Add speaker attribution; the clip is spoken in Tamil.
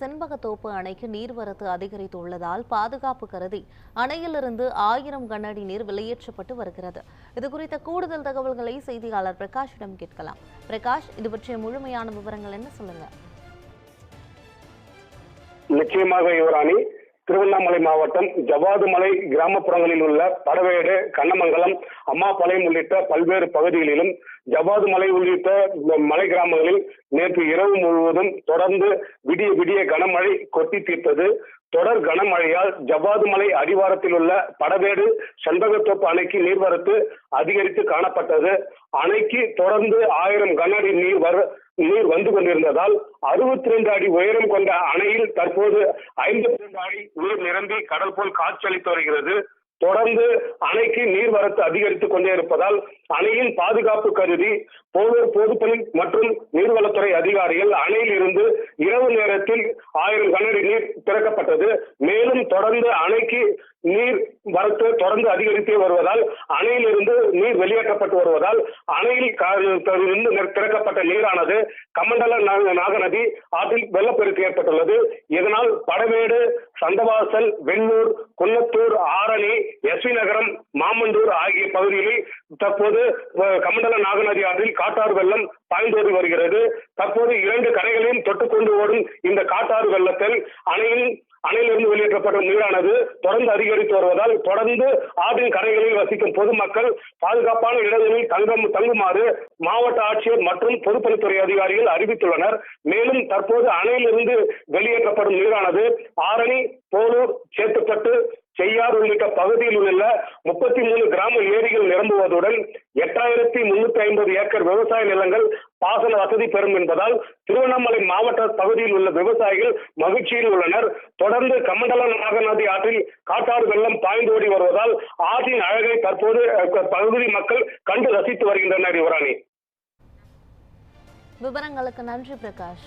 Speaker 1: செண்பகத்தோப்பு அணைக்கு நீர்வரத்து அதிகரித்துள்ளதால் பாதுகாப்பு கருதி அணையிலிருந்து ஆயிரம் கனஅடி நீர் வெளியேற்றப்பட்டு வருகிறது. இது குறித்த கூடுதல் தகவல்களை செய்தியாளர் பிரகாஷிடம் கேட்கலாம். பிரகாஷ் இது பற்றிய முழுமையான விவரங்கள் என்ன சொல்லுங்க?
Speaker 2: நிச்சயமாக யுவராணி. திருவண்ணாமலை மாவட்டம் ஜவாதுமலை கிராமப்புறங்களில் உள்ள படவேடு கண்ணமங்கலம் அம்மாபாளையம் உள்ளிட்ட பல்வேறு பகுதிகளிலும் ஜவாதுமலை உள்ளிட்ட மலை கிராமங்களில் நேற்று இரவு முழுவதும் தொடர்ந்து விடிய விடிய கனமழை கொட்டி தீர்த்தது. தொடர் கனமழையால் ஜவ்வாதுமலை அடிவாரத்தில் உள்ள படவேடு செண்பகத்தோப்பு அணைக்கு நீர்வரத்து அதிகரித்து காணப்பட்டது. அணைக்கு தொடர்ந்து ஆயிரம் கன அடி நீர் வர நீர் வந்து கொண்டிருந்ததால் அறுபத்தி ரெண்டு அடி உயரம் கொண்ட அணையில் தற்போது ஐம்பத்தி ரெண்டு அடி நீர் நிரம்பி கடல் போல் காட்சியளித்து வருகிறது. தொடர்ந்து அணைக்கு நீர்வரத்து அதிகரித்துக் கொண்டே இருப்பதால் அணையின் பாதுகாப்பு கருதி போலூர் பொதுப்பணி மற்றும் நீர்வளத்துறை அதிகாரிகள் அணையில் இருந்து இரவு நேரத்தில் ஆயிரம் கனஅடி நீர் திறக்கப்பட்டது. மேலும் தொடர்ந்து அணைக்கு நீர் வரத்து தொடர்ந்து அதிகரித்தே வருவதால் அணையிலிருந்து நீர் வெளியேற்றப்பட்டு வருவதால் அணையில் இருந்து திறக்கப்பட்ட நீரானது கமண்டல நாகநதி ஆற்றில் வெள்ளப்பெருக்கு ஏற்பட்டுள்ளது. இதனால் படவேடு சந்தவாசல் வெள்ளூர் குன்னத்தூர் ஆரணி எஸ்வி நகரம் மாமண்டூர் ஆகிய பகுதிகளில் தற்போது கமண்டல நாகநதி ஆற்றில் காட்டாறு வெள்ளம் பாய்ந்தோடி வருகிறது. தற்போது இரண்டு கரைகளையும் தொட்டுக்கொண்டு ஓடும் இந்த காட்டாறு வெள்ளத்தில் அணையின் அணையிலிருந்து வெளியேற்றப்படும் நீரானது தொடர்ந்து அதிகரித்து வருவதால் தொடர்ந்து ஆற்றின் கரைகளில் வசிக்கும் பொதுமக்கள் பாதுகாப்பான இடங்களில் தங்கம் தங்குமாறு மாவட்ட ஆட்சியர் மற்றும் பொதுப்பணித்துறை அதிகாரிகள் அறிவித்துள்ளனர். மேலும் தற்போது அணையிலிருந்து வெளியேற்றப்படும் நீரானது ஆரணி போலூர் சேத்துப்பட்டு செய்யார் உள்ளிட்ட பகுதியில் உள்ள முப்பத்தி மூணு கிராம ஏரிகள் நிரம்புவதுடன் எட்டாயிரத்தி முன்னூத்தி ஐம்பது ஏக்கர் விவசாய நிலங்கள் பாசன வசதி பெறும் என்பதால் திருவண்ணாமலை மாவட்ட பகுதியில் உள்ள விவசாயிகள் மகிழ்ச்சியில் உள்ளனர். தொடர்ந்து கமண்டல நாகநதி ஆற்றில் காட்டாறு வெள்ளம் பாய்ந்தோடி வருவதால் ஆற்றின் அழகை தற்போது பகுதி மக்கள் கண்டு ரசித்து வருகின்றனர் யுவராணி.
Speaker 1: விவரங்களுக்கு நன்றி பிரகாஷ்.